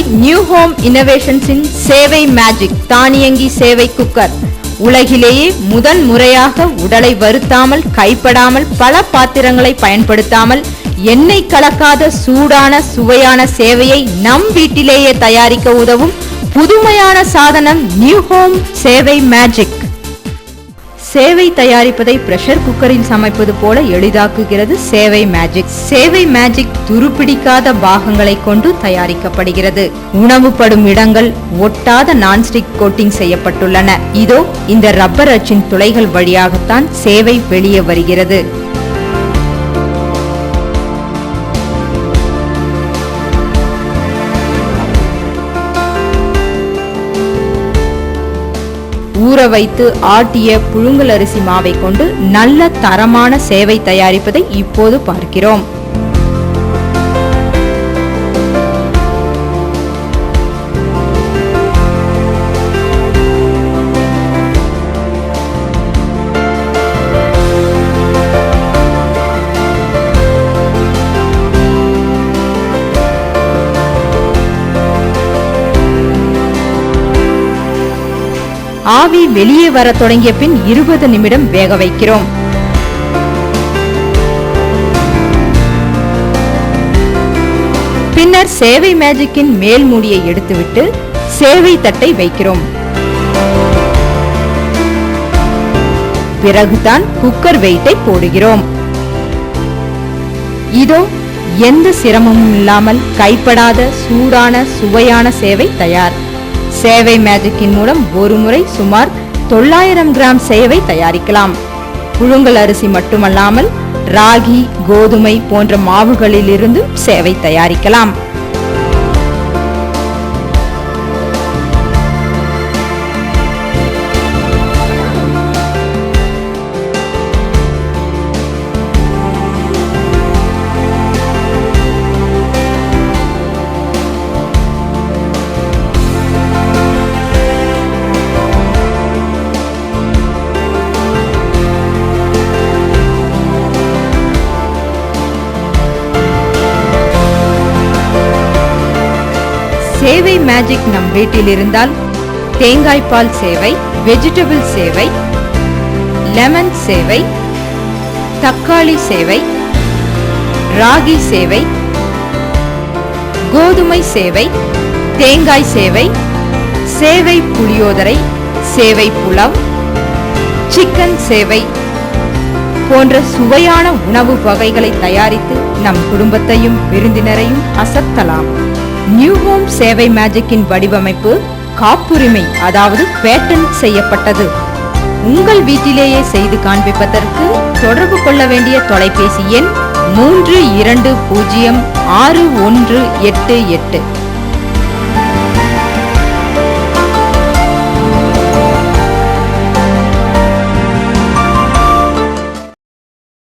New home இன்னோவேஷன்ஸின் சேவை magic தானியங்கி சேவை குக்கர். உலகிலேயே முதன் முறையாக உடலை வருத்தாமல் கைப்படாமல் பல பாத்திரங்களை பயன்படுத்தாமல் எண்ணெய் கலக்காத சூடான சுவையான சேவையை நம் வீட்டிலேயே தயாரிக்க உதவும் புதுமையான சாதனம் நியூ ஹோம் சேவை மேஜிக். சேவை தயாரிப்பதை பிரஷர் குக்கரில் சமைப்பது போல எளிதாக்குகிறது சேவை மேஜிக் சேவை மேஜிக் துருப்பிடிக்காத பாகங்களை கொண்டு தயாரிக்கப்படுகிறது. உணவுப்படும் இடங்கள் ஒட்டாத நான்ஸ்டிக் கோட்டிங் செய்யப்பட்டுள்ளன. இதோ இந்த ரப்பர் அச்சின் துளைகள் வழியாகத்தான் சேவை வெளியே வருகிறது. ஊற வைத்து ஆட்டிய புழுங்கல் அரிசி மாவை கொண்டு நல்ல தரமான சேவை தயாரிப்பதை இப்போது பார்க்கிறோம். ஆவி வெளியே வர தொடங்கிய பின் இருபது நிமிடம் வேக வைக்கிறோம். பின்னர் சேவை மேஜிக்கின் மேல் மூடியை எடுத்துவிட்டு சேவை தட்டை வைக்கிறோம். பிறகுதான் குக்கர் வெயிட்டை போடுகிறோம். இதோ எந்த சிரமமும் இல்லாமல் கைப்படாத சூடான சுவையான சேவை தயார். சேவை மேஜிக்கின் மூலம் ஒரு முறை சுமார் தொள்ளாயிரம் கிராம் சேவை தயாரிக்கலாம். புழுங்கல் அரிசி மட்டுமல்லாமல் ராகி கோதுமை போன்ற மாவுகளிலிருந்து சேவை தயாரிக்கலாம். சேவை மேஜிக் நம் வீட்டில் இருந்தால் தேங்காய் பால் சேவை வெஜிடபிள் சேவை லெமன் சேவை தக்காளி சேவை ராகி சேவை கோதுமை சேவை தேங்காய் சேவை சேவை புளியோதரை சேவை புலவ் சிக்கன் சேவை போன்ற சுவையான உணவு வகைகளை தயாரித்து நம் குடும்பத்தையும் விருந்தினரையும் அசத்தலாம். நியூ ஹோம் சேவை மேஜிக்கின் வடிவமைப்பு காப்புரிமை அதாவது பேட்டன்ட் செய்யப்பட்டது. உங்கள் வீட்டிலேயே செய்து காண்பிப்பதற்கு தொடர்பு கொள்ள வேண்டிய தொலைபேசி எண் மூன்று இரண்டு பூஜ்ஜியம் ஆறு ஒன்று எட்டு எட்டு.